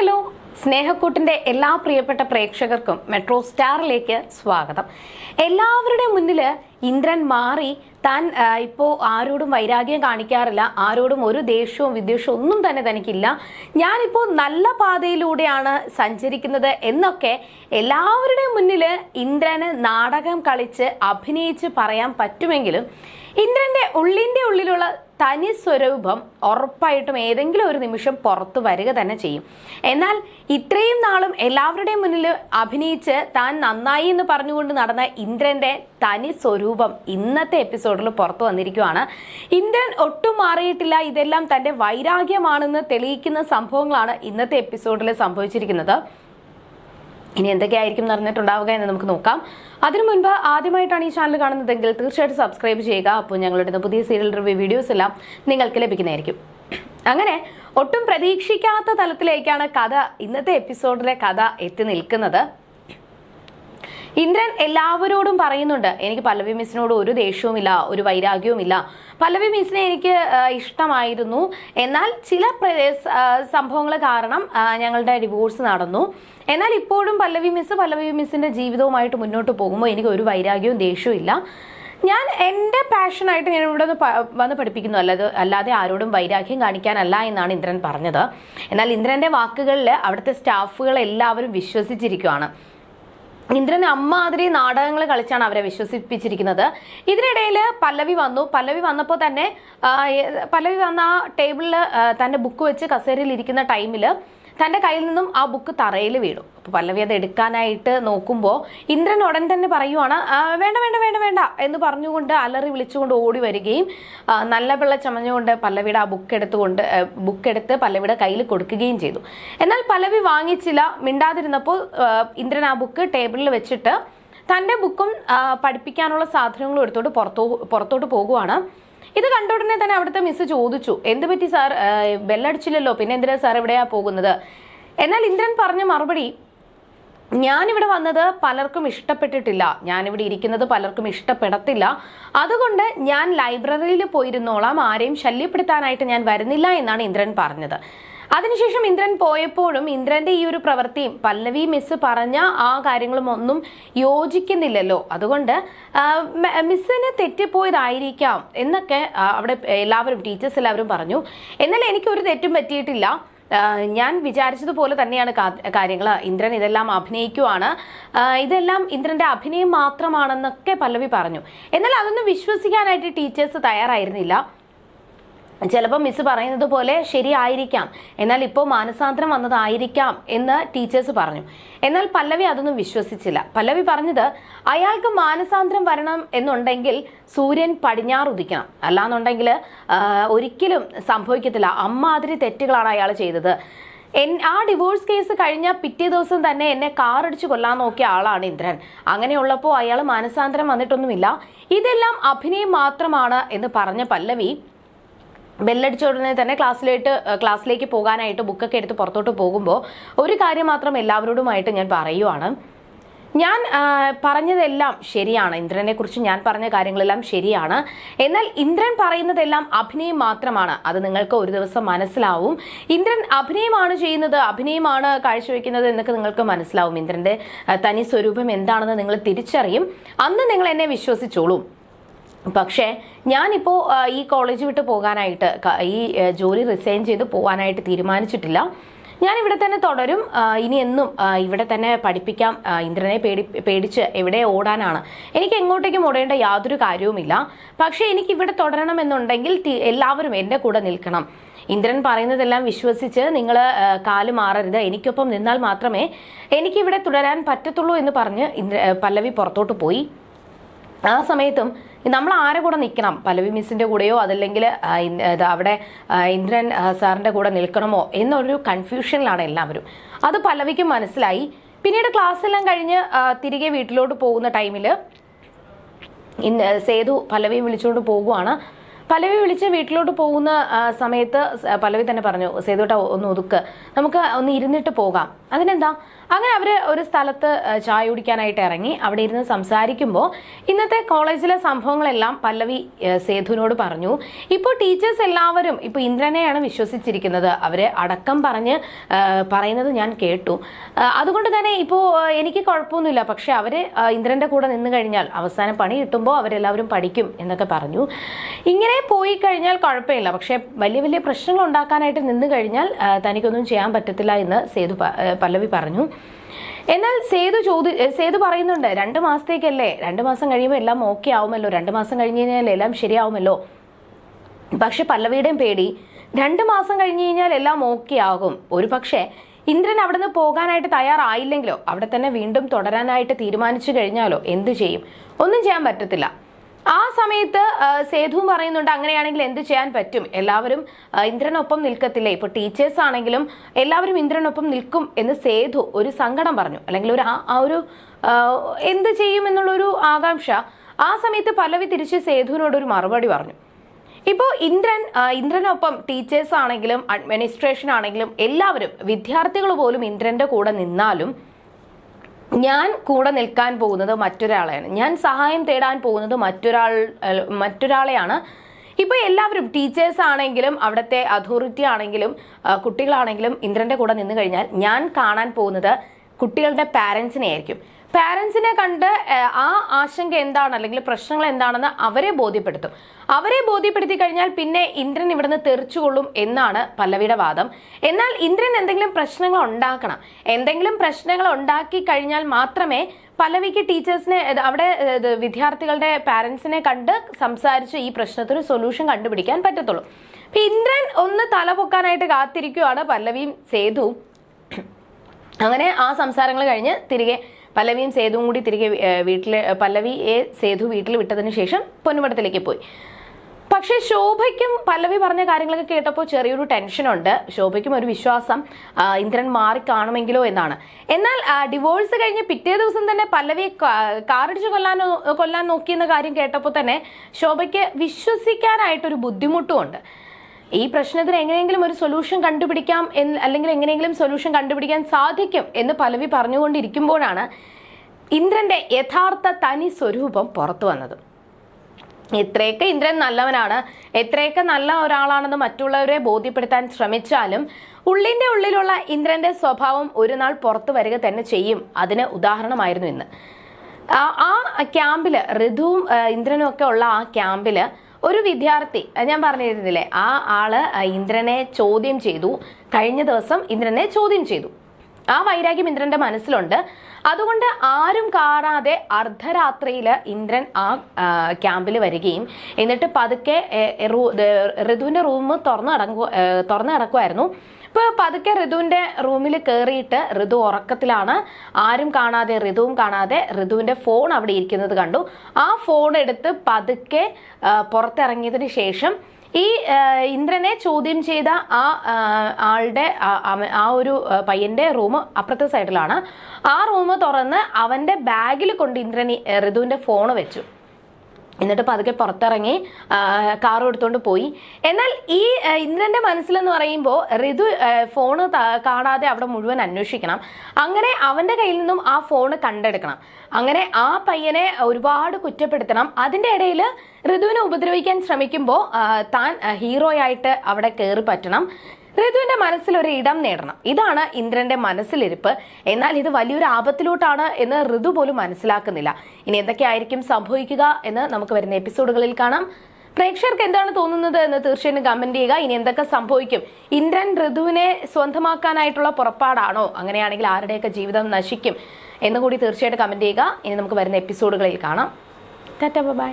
Hello. സ്നേഹക്കൂട്ടിന്റെ എല്ലാ പ്രിയപ്പെട്ട പ്രേക്ഷകർക്കും മെട്രോ സ്റ്റാറിലേക്ക് സ്വാഗതം. എല്ലാവരുടെ മുന്നിൽ ഇന്ദ്രൻ മാറി താൻ ഇപ്പോൾ ഇപ്പോ ആരോടും വൈരാഗ്യം കാണിക്കാറില്ല ആരോടും ഒരു ദേഷ്യവും വിദ്വേഷവും ഒന്നും തന്നെ തനിക്കില്ല. ഞാനിപ്പോൾ നല്ല പാതയിലൂടെയാണ് സഞ്ചരിക്കുന്നത് എന്നൊക്കെ എല്ലാവരുടെയും മുന്നിൽ ഇന്ദ്രന് നാടകം കളിച്ച് അഭിനയിച്ച് പറയാൻ പറ്റുമെങ്കിലും ഇന്ദ്രന്റെ ഉള്ളിന്റെ ഉള്ളിലുള്ള തനി സ്വരൂപം ഉറപ്പായിട്ടും ഏതെങ്കിലും ഒരു നിമിഷം പുറത്ത് വരിക തന്നെ ചെയ്യും. എന്നാൽ ഇത്രയും നാളും എല്ലാവരുടെയും മുന്നിൽ അഭിനയിച്ച് താൻ നന്നായി എന്ന് പറഞ്ഞുകൊണ്ട് നടന്ന ഇന്ദ്രന്റെ തനി സ്വരൂപം ഇന്നത്തെ എപ്പിസോഡിൽ പുറത്തു വന്നിരിക്കുകയാണ് ഇന്ദ്രൻ ഒട്ടും മാറിയിട്ടില്ല. ഇതെല്ലാം തന്റെ വൈരാഗ്യമാണെന്ന് തെളിയിക്കുന്ന സംഭവങ്ങളാണ് ഇന്നത്തെ എപ്പിസോഡിൽ സംഭവിച്ചിരിക്കുന്നത്. ഇനി എന്തൊക്കെയായിരിക്കും നടന്നിട്ടുണ്ടാവുക എന്ന് നമുക്ക് നോക്കാം. അതിനു മുൻപ് ആദ്യമായിട്ടാണ് ഈ ചാനൽ കാണുന്നതെങ്കിൽ തീർച്ചയായിട്ടും സബ്സ്ക്രൈബ് ചെയ്യുക. അപ്പോൾ ഞങ്ങളുടെ പുതിയ സീരിയൽ റിവ്യൂ വീഡിയോസ് എല്ലാം നിങ്ങൾക്ക് ലഭിക്കുന്നതായിരിക്കും. അങ്ങനെ ഒട്ടും പ്രതീക്ഷിക്കാത്ത തലത്തിലേക്കാണ് കഥ ഇന്നത്തെ എപ്പിസോഡിലെ കഥ എത്തി നിൽക്കുന്നത്. ഇന്ദ്രൻ എല്ലാവരോടും പറയുന്നുണ്ട് എനിക്ക് പല്ലവി മിസ്സിനോട് ഒരു ദേഷ്യവുമില്ല ഒരു വൈരാഗ്യവുമില്ല. പല്ലവി മിസ്സിനെ എനിക്ക് ഇഷ്ടമായിരുന്നു. എന്നാൽ ചില സംഭവങ്ങൾ കാരണം ഞങ്ങളുടെ ഡിവോഴ്സ് നടന്നു. എന്നാൽ ഇപ്പോഴും പല്ലവി മിസ് പല്ലവി മിസ്സിന്റെ ജീവിതവുമായിട്ട് മുന്നോട്ട് പോകുമ്പോൾ എനിക്ക് ഒരു വൈരാഗ്യവും ദേഷ്യവും ഇല്ല. ഞാൻ എന്റെ പാഷനായിട്ട് ഞാൻ ഇവിടെ വന്ന് പഠിപ്പിക്കുന്നു. അല്ലാതെ അല്ലാതെ ആരോടും വൈരാഗ്യം കാണിക്കാനല്ല എന്നാണ് ഇന്ദ്രൻ പറഞ്ഞത്. എന്നാൽ ഇന്ദ്രന്റെ വാക്കുകളിൽ അവിടുത്തെ സ്റ്റാഫുകൾ എല്ലാവരും വിശ്വസിച്ചിരിക്കുകയാണ് ഇന്ദ്രൻ അമ്മാതിരി നാടകങ്ങൾ കളിച്ചാണ് അവരെ വിശ്വസിപ്പിച്ചിരിക്കുന്നത്. ഇതിനിടയിൽ പല്ലവി വന്നു. പല്ലവി വന്നപ്പോൾ തന്നെ പല്ലവി വന്ന ആ ടേബിളിൽ തന്റെ ബുക്ക് വെച്ച് കസേരയിൽ ഇരിക്കുന്ന ടൈമിൽ തന്റെ കയ്യിൽ നിന്നും ആ ബുക്ക് തറയിൽ വീണു അപ്പോൾ പല്ലവി അത് എടുക്കാനായിട്ട് നോക്കുമ്പോൾ ഇന്ദ്രൻ ഉടൻ തന്നെ പറയുവാണ് വേണ്ട വേണ്ട വേണ്ട വേണ്ട എന്ന് പറഞ്ഞുകൊണ്ട് അലറി വിളിച്ചുകൊണ്ട് ഓടി വരികയും നല്ല പിള്ള ചമഞ്ഞുകൊണ്ട് പല്ലവിയുടെ ആ ബുക്ക് എടുത്തുകൊണ്ട് ബുക്ക് എടുത്ത് പല്ലവിയുടെ കയ്യിൽ കൊടുക്കുകയും ചെയ്തു. എന്നാൽ പല്ലവി വാങ്ങിച്ചില്ല. മിണ്ടാതിരുന്നപ്പോൾ ഇന്ദ്രൻ ആ ബുക്ക് ടേബിളിൽ വെച്ചിട്ട് തന്റെ ബുക്കും പഠിപ്പിക്കാനുള്ള സാധനങ്ങളും എടുത്തോട്ട് പുറത്തോ പുറത്തോട്ട് പോകുവാണ്. ഇത് കണ്ട ഉടനെ തന്നെ അവിടുത്തെ മിസ് ചോദിച്ചു എന്ത് പറ്റി സാർ ബെല്ലടിച്ചില്ലല്ലോ. പിന്നെ എന്തിനാ സാർ എവിടെയാ പോകുന്നത്? എന്നാൽ ഇന്ദ്രൻ പറഞ്ഞ മറുപടി ഞാനിവിടെ വന്നത് പലർക്കും ഇഷ്ടപ്പെട്ടിട്ടില്ല. ഞാനിവിടെ ഇരിക്കുന്നത് പലർക്കും ഇഷ്ടപ്പെടത്തില്ല. അതുകൊണ്ട് ഞാൻ ലൈബ്രറിയിൽ പോയിരുന്നോളാം. ആരെയും ശല്യപ്പെടുത്താനായിട്ട് ഞാൻ വരുന്നില്ല എന്നാണ് ഇന്ദ്രൻ പറഞ്ഞത്. അതിനുശേഷം ഇന്ദ്രൻ പോയപ്പോഴും ഇന്ദ്രന്റെ ഈ ഒരു പ്രവൃത്തിയും പല്ലവി മിസ് പറഞ്ഞ ആ കാര്യങ്ങളും ഒന്നും യോജിക്കുന്നില്ലല്ലോ. അതുകൊണ്ട് മിസ്സിന് തെറ്റിപ്പോയതായിരിക്കാം എന്നൊക്കെ അവിടെ എല്ലാവരും ടീച്ചേഴ്സ് എല്ലാവരും പറഞ്ഞു. എന്നാൽ എനിക്ക് ഒരു തെറ്റും പറ്റിയിട്ടില്ല. ഞാൻ വിചാരിച്ചതുപോലെ തന്നെയാണ് കാര്യങ്ങൾ. ഇന്ദ്രൻ ഇതെല്ലാം അഭിനയിക്കുവാണ്. ഇതെല്ലാം ഇന്ദ്രന്റെ അഭിനയം മാത്രമാണെന്നൊക്കെ പല്ലവി പറഞ്ഞു. എന്നാൽ അതൊന്നും വിശ്വസിക്കാനായിട്ട് ടീച്ചേഴ്സ് തയ്യാറായിരുന്നില്ല. ചിലപ്പോൾ മിസ് പറയുന്നത് പോലെ ശരിയായിരിക്കാം. എന്നാൽ ഇപ്പോൾ മാനസാന്തരം വന്നതായിരിക്കാം എന്ന് ടീച്ചേഴ്സ് പറഞ്ഞു. എന്നാൽ പല്ലവി അതൊന്നും വിശ്വസിച്ചില്ല. പല്ലവി പറഞ്ഞത് അയാൾക്ക് മാനസാന്തരം വരണം എന്നുണ്ടെങ്കിൽ സൂര്യൻ പടിഞ്ഞാറ് ഉദിക്കണം അല്ലാന്നുണ്ടെങ്കിൽ ഒരിക്കലും സംഭവിക്കത്തില്ല. അമ്മാതിരി തെറ്റുകളാണ് അയാൾ ചെയ്തത്. എൻ ആ ഡിവോഴ്സ് കേസ് കഴിഞ്ഞ പിറ്റേ ദിവസം തന്നെ എന്നെ കാറടിച്ച് കൊല്ലാൻ നോക്കിയ ആളാണ് ഇന്ദ്രൻ. അങ്ങനെയുള്ളപ്പോൾ അയാൾ മാനസാന്തരം വന്നിട്ടൊന്നുമില്ല. ഇതെല്ലാം അഭിനയം മാത്രമാണ് എന്ന് പറഞ്ഞ പല്ലവി ബെല്ലടിച്ച ഉടനെ തന്നെ ക്ലാസ്സിലേട്ട് ക്ലാസ്സിലേക്ക് പോകാനായിട്ട് ബുക്കൊക്കെ എടുത്ത് പുറത്തോട്ട് പോകുമ്പോൾ ഒരു കാര്യം മാത്രം എല്ലാവരോടുമായിട്ട് ഞാൻ പറയുവാണ്. ഞാൻ പറഞ്ഞതെല്ലാം ശരിയാണ്. ഇന്ദ്രനെ കുറിച്ച് ഞാൻ പറഞ്ഞ കാര്യങ്ങളെല്ലാം ശരിയാണ്. എന്നാൽ ഇന്ദ്രൻ പറയുന്നതെല്ലാം അഭിനയം മാത്രമാണ്. അത് നിങ്ങൾക്ക് ഒരു ദിവസം മനസ്സിലാവും. ഇന്ദ്രൻ അഭിനയമാണ് ചെയ്യുന്നത് അഭിനയമാണ് കാഴ്ചവെക്കുന്നത് എന്നൊക്കെ നിങ്ങൾക്ക് മനസ്സിലാവും. ഇന്ദ്രന്റെ ആ, തനി സ്വരൂപം എന്താണെന്ന് നിങ്ങൾ തിരിച്ചറിയും. അന്ന് നിങ്ങൾ എന്നെ വിശ്വസിച്ചോളൂ. പക്ഷേ ഞാനിപ്പോൾ ഈ കോളേജ് വിട്ട് പോകാനായിട്ട് ഈ ജോലി റിസൈൻ ചെയ്ത് പോകാനായിട്ട് തീരുമാനിച്ചിട്ടില്ല. ഞാൻ ഇവിടെ തന്നെ തുടരും. ഇനി എന്നും ഇവിടെ തന്നെ പഠിപ്പിക്കാം. ഇന്ദ്രനെ പേടി പേടിച്ച് എവിടെ ഓടാനാണ്. എനിക്ക് എങ്ങോട്ടേക്കും ഓടേണ്ട യാതൊരു കാര്യവുമില്ല. പക്ഷേ എനിക്ക് ഇവിടെ തുടരണമെന്നുണ്ടെങ്കിൽ എല്ലാവരും എന്റെ കൂടെ നിൽക്കണം. ഇന്ദ്രൻ പറയുന്നതെല്ലാം വിശ്വസിച്ച് നിങ്ങൾ കാൽ മാറരുത്. എനിക്കൊപ്പം നിന്നാൽ മാത്രമേ എനിക്കിവിടെ തുടരാൻ പറ്റത്തുള്ളൂ എന്ന് പറഞ്ഞ് ഇന്ദ്ര പല്ലവി പുറത്തോട്ട് പോയി. ആ സമയത്തും നമ്മൾ ആരെ കൂടെ നിൽക്കണം? പലവി മിസ്സിന്റെ കൂടെയോ അതല്ലെങ്കിൽ അവിടെ ഇന്ദ്രൻ സാറിന്റെ കൂടെ നിൽക്കണമോ എന്നൊരു കൺഫ്യൂഷനിലാണ് എല്ലാവരും. അത് പല്ലവിക്ക് മനസ്സിലായി. പിന്നീട് ക്ലാസ് എല്ലാം കഴിഞ്ഞ് തിരികെ വീട്ടിലോട്ട് പോകുന്ന ടൈമിൽ സേതു പല്ലവിയെ വിളിച്ചുകൊണ്ട് പോകുവാണ്. പലവി വിളിച്ച് വീട്ടിലോട്ട് പോകുന്ന സമയത്ത് പലവി പല്ലവി തന്നെ പറഞ്ഞു സേതുട്ട ഒന്ന് ഒതുക്ക്. നമുക്ക് ഒന്ന് ഇരുന്നിട്ട് പോകാം. അതിനെന്താ? അങ്ങനെ അവർ ഒരു സ്ഥലത്ത് ചായ കുടിക്കാനായിട്ട് ഇറങ്ങി. അവിടെ ഇരുന്ന് സംസാരിക്കുമ്പോൾ ഇന്നത്തെ കോളേജിലെ സംഭവങ്ങളെല്ലാം പല്ലവി സേതുവിനോട് പറഞ്ഞു. ഇപ്പോൾ ടീച്ചേഴ്സ് എല്ലാവരും ഇപ്പോൾ ഇന്ദ്രനെയാണ് വിശ്വസിച്ചിരിക്കുന്നത്. അവരെ അടക്കം പറഞ്ഞ് പറയുന്നത് ഞാൻ കേട്ടു. അതുകൊണ്ട് തന്നെ ഇപ്പോൾ എനിക്ക് കുഴപ്പമൊന്നുമില്ല. പക്ഷേ അവർ ഇന്ദ്രന്റെ കൂടെ നിന്ന് കഴിഞ്ഞാൽ അവസാനം പണി കിട്ടുമ്പോൾ അവരെല്ലാവരും പഠിക്കും എന്നൊക്കെ പറഞ്ഞു. ഇങ്ങനെ പോയി കഴിഞ്ഞാൽ കുഴപ്പമില്ല. പക്ഷേ വലിയ വലിയ പ്രശ്നങ്ങൾ ഉണ്ടാക്കാനായിട്ട് നിന്ന് കഴിഞ്ഞാൽ തനിക്കൊന്നും ചെയ്യാൻ പറ്റത്തില്ല എന്ന് സേതു പല്ലവി പറഞ്ഞു. എന്നാൽ സേതു ചോദി സേതു പറയുന്നുണ്ട് രണ്ട് മാസത്തേക്കല്ലേ? രണ്ട് മാസം കഴിയുമ്പോൾ എല്ലാം ഓക്കെ ആവുമല്ലോ. രണ്ട് മാസം കഴിഞ്ഞ് കഴിഞ്ഞാൽ എല്ലാം ശരിയാവുമല്ലോ. പക്ഷെ പല്ലവിയുടെയും പേടി രണ്ട് മാസം കഴിഞ്ഞ് കഴിഞ്ഞാൽ എല്ലാം ഓക്കെ ആകും. ഒരു പക്ഷേ ഇന്ദ്രൻ അവിടുന്ന് പോകാനായിട്ട് തയ്യാറായില്ലെങ്കിലോ? അവിടെ തന്നെ വീണ്ടും തുടരാനായിട്ട് തീരുമാനിച്ചു കഴിഞ്ഞാലോ? എന്ത് ചെയ്യും? ഒന്നും ചെയ്യാൻ പറ്റത്തില്ല. ആ സമയത്ത് സേതുവും പറയുന്നുണ്ട് അങ്ങനെയാണെങ്കിൽ എന്ത് ചെയ്യാൻ പറ്റും? എല്ലാവരും ഇന്ദ്രനൊപ്പം നിൽക്കത്തില്ലേ? ഇപ്പൊ ടീച്ചേഴ്സ് ആണെങ്കിലും എല്ലാവരും ഇന്ദ്രനൊപ്പം നിൽക്കും എന്ന് സേതു ഒരു സങ്കടം പറഞ്ഞു. അല്ലെങ്കിൽ ഒരു ആ- ഒരു എന്ത് ചെയ്യും എന്നുള്ളൊരു ആകാംക്ഷ. ആ സമയത്ത് പലവി തിരിച്ച് സേതുവിനോട് ഒരു മറുപടി പറഞ്ഞു. ഇപ്പോൾ ഇന്ദ്രൻ ഇന്ദ്രനൊപ്പം ടീച്ചേഴ്സ് ആണെങ്കിലും അഡ്മിനിസ്ട്രേഷൻ ആണെങ്കിലും എല്ലാവരും വിദ്യാർത്ഥികൾ പോലും ഇന്ദ്രന്റെ കൂടെ നിന്നാലും ഞാൻ കൂടെ നിൽക്കാൻ പോകുന്നത് മറ്റൊരാളെയാണ്. ഞാൻ സഹായം തേടാൻ പോകുന്നത് മറ്റൊരാൾ മറ്റൊരാളെയാണ്. ഇപ്പൊ എല്ലാവരും ടീച്ചേഴ്സ് ആണെങ്കിലും അവിടുത്തെ അതോറിറ്റി ആണെങ്കിലും കുട്ടികളാണെങ്കിലും ഇന്ദ്രന്റെ കൂടെ നിന്ന് കഴിഞ്ഞാൽ ഞാൻ കാണാൻ പോകുന്നത് കുട്ടികളുടെ പാരൻസിനെ ആയിരിക്കും പാരൻസിനെ കണ്ട് ആ, ആശങ്ക എന്താണ് അല്ലെങ്കിൽ പ്രശ്നങ്ങൾ എന്താണെന്ന് അവരെ ബോധ്യപ്പെടുത്തും. അവരെ ബോധ്യപ്പെടുത്തി കഴിഞ്ഞാൽ പിന്നെ ഇന്ദ്രൻ ഇവിടുന്ന് തെറിച്ചുകൊള്ളും എന്നാണ് പല്ലവിയുടെ വാദം. എന്നാൽ ഇന്ദ്രൻ എന്തെങ്കിലും പ്രശ്നങ്ങൾ ഉണ്ടാക്കണം. എന്തെങ്കിലും പ്രശ്നങ്ങൾ ഉണ്ടാക്കി കഴിഞ്ഞാൽ മാത്രമേ പല്ലവിക്ക് ടീച്ചേഴ്സിനെ അവിടെ വിദ്യാർത്ഥികളുടെ പാരൻസിനെ കണ്ട് സംസാരിച്ച് ഈ പ്രശ്നത്തിന് സൊല്യൂഷൻ കണ്ടുപിടിക്കാൻ പറ്റത്തുള്ളൂ. അപ്പൊ ഇന്ദ്രൻ ഒന്ന് തല പൊക്കാനായിട്ട് കാത്തിരിക്കുവാണ് പല്ലവിയും സേതുവും. അങ്ങനെ ആ സംസാരങ്ങൾ കഴിഞ്ഞ് തിരികെ പല്ലവിയും സേതുവും കൂടി തിരികെ വീട്ടിൽ പല്ലവി പല്ലവിയെ സേതു വീട്ടിൽ വിട്ടതിന് ശേഷം പൊന്നുപടത്തിലേക്ക് പോയി. പക്ഷെ ശോഭയ്ക്കും പല്ലവി പറഞ്ഞ കാര്യങ്ങളൊക്കെ കേട്ടപ്പോൾ ചെറിയൊരു ടെൻഷനുണ്ട്. ശോഭയ്ക്കും ഒരു വിശ്വാസം ഇന്ദ്രൻ മാറി കാണുമെങ്കിലോ എന്നാണ്. എന്നാൽ ഡിവോഴ്സ് കഴിഞ്ഞ് പിറ്റേ ദിവസം തന്നെ പല്ലവിയെ കാ- കാറിടിച്ച് കൊല്ലാൻ കൊല്ലാൻ നോക്കിയെന്ന കാര്യം കേട്ടപ്പോൾ തന്നെ ശോഭയ്ക്ക് വിശ്വസിക്കാനായിട്ടൊരു ബുദ്ധിമുട്ടുമുണ്ട്. ഈ പ്രശ്നത്തിന് എങ്ങനെയെങ്കിലും ഒരു സൊല്യൂഷൻ കണ്ടുപിടിക്കാം എന്ന് അല്ലെങ്കിൽ എങ്ങനെയെങ്കിലും സൊല്യൂഷൻ കണ്ടുപിടിക്കാൻ സാധിക്കും എന്ന് പലവി പറഞ്ഞുകൊണ്ടിരിക്കുമ്പോഴാണ് ഇന്ദ്രന്റെ യഥാർത്ഥ തനി സ്വരൂപം പുറത്തു വന്നത്. എത്രയൊക്കെ ഇന്ദ്രൻ നല്ലവനാണ്. എത്രയൊക്കെ നല്ല ഒരാളാണെന്ന് മറ്റുള്ളവരെ ബോധ്യപ്പെടുത്താൻ ശ്രമിച്ചാലും ഉള്ളിന്റെ ഉള്ളിലുള്ള ഇന്ദ്രന്റെ സ്വഭാവം ഒരു നാൾ പുറത്തു വരിക തന്നെ ചെയ്യും. അതിന് ഉദാഹരണമായിരുന്നു ഇന്ന്. ആ ക്യാമ്പിൽ ഋതുവും ഇന്ദ്രനും ഒക്കെ ഉള്ള ആ ക്യാമ്പിൽ ഒരു വിദ്യാർത്ഥി ഞാൻ പറഞ്ഞിരുന്നില്ലേ ആ ആൾ ഇന്ദ്രനെ ചോദ്യം ചെയ്തു. കഴിഞ്ഞ ദിവസം ഇന്ദ്രനെ ചോദ്യം ചെയ്തു. ആ വൈരാഗ്യം ഇന്ദ്രന്റെ മനസ്സിലുണ്ട്. അതുകൊണ്ട് ആരും കാണാതെ അർദ്ധരാത്രിയിൽ ഇന്ദ്രൻ ആ ക്യാമ്പിൽ വരികയും എന്നിട്ട് പതുക്കെ ഋതുവിന്റെ റൂം തുറന്നു ഏ, തുറന്നു കിടക്കുമായിരുന്നു ഇപ്പൊ പതുക്കെ ഋതുവിന്റെ റൂമിൽ കയറിയിട്ട് ഋതു ഉറക്കത്തിലാണ്. ആരും കാണാതെ ഋതുവും കാണാതെ ഋതുവിന്റെ ഫോൺ അവിടെ ഇരിക്കുന്നത് കണ്ടു. ആ ഫോൺ എടുത്ത് പതുക്കെ പുറത്തിറങ്ങിയതിന് ശേഷം ഈ ഇന്ദ്രനെ ചോദ്യം ചെയ്ത ആ ആളുടെ ആ, ഒരു പയ്യന്റെ റൂം അപ്പുറത്തെ സൈഡിലാണ് ആ റൂം തുറന്ന് അവന്റെ ബാഗിൽ കൊണ്ട് ഇന്ദ്രൻ ഋതുവിന്റെ ഫോൺ വെച്ചു. എന്നിട്ട് പതുക്കെ പുറത്തിറങ്ങി കാർ എടുത്തുകൊണ്ട് പോയി. എന്നാൽ ഈ ഇന്ദ്രന്റെ മനസ്സിലെന്ന് പറയുമ്പോൾ ഋതു ഫോണ് കാണാതെ അവിടെ മുഴുവൻ അന്വേഷിക്കണം. അങ്ങനെ അവന്റെ കയ്യിൽ നിന്നും ആ ഫോണ് കണ്ടെടുക്കണം. അങ്ങനെ ആ പയ്യനെ ഒരുപാട് കുറ്റപ്പെടുത്തണം. അതിന്റെ ഇടയിൽ ഋതുവിനെ ഉപദ്രവിക്കാൻ ശ്രമിക്കുമ്പോൾ താൻ ഹീറോയായിട്ട് അവിടെ കയറി പറ്റണം. ഋതുവിന്റെ മനസ്സിൽ ഒരു ഇടം നേടണം. ഇതാണ് ഇന്ദ്രന്റെ മനസ്സിലിരിപ്പ്. എന്നാൽ ഇത് വലിയൊരു ആപത്തിലോട്ടാണ് എന്ന് ഋതു പോലും മനസ്സിലാക്കുന്നില്ല. ഇനി എന്തൊക്കെയായിരിക്കും സംഭവിക്കുക എന്ന് നമുക്ക് വരുന്ന എപ്പിസോഡുകളിൽ കാണാം. പ്രേക്ഷകർക്ക് എന്താണ് തോന്നുന്നത് എന്ന് തീർച്ചയായും കമന്റ് ചെയ്യുക. ഇനി എന്തൊക്കെ സംഭവിക്കും? ഇന്ദ്രൻ ഋതുവിനെ സ്വന്തമാക്കാനായിട്ടുള്ള പുറപ്പാടാണോ? അങ്ങനെയാണെങ്കിൽ ആരുടെയൊക്കെ ജീവിതം നശിക്കും എന്നുകൂടി തീർച്ചയായിട്ടും കമന്റ് ചെയ്യുക. ഇനി നമുക്ക് വരുന്ന എപ്പിസോഡുകളിൽ കാണാം. Tata bye.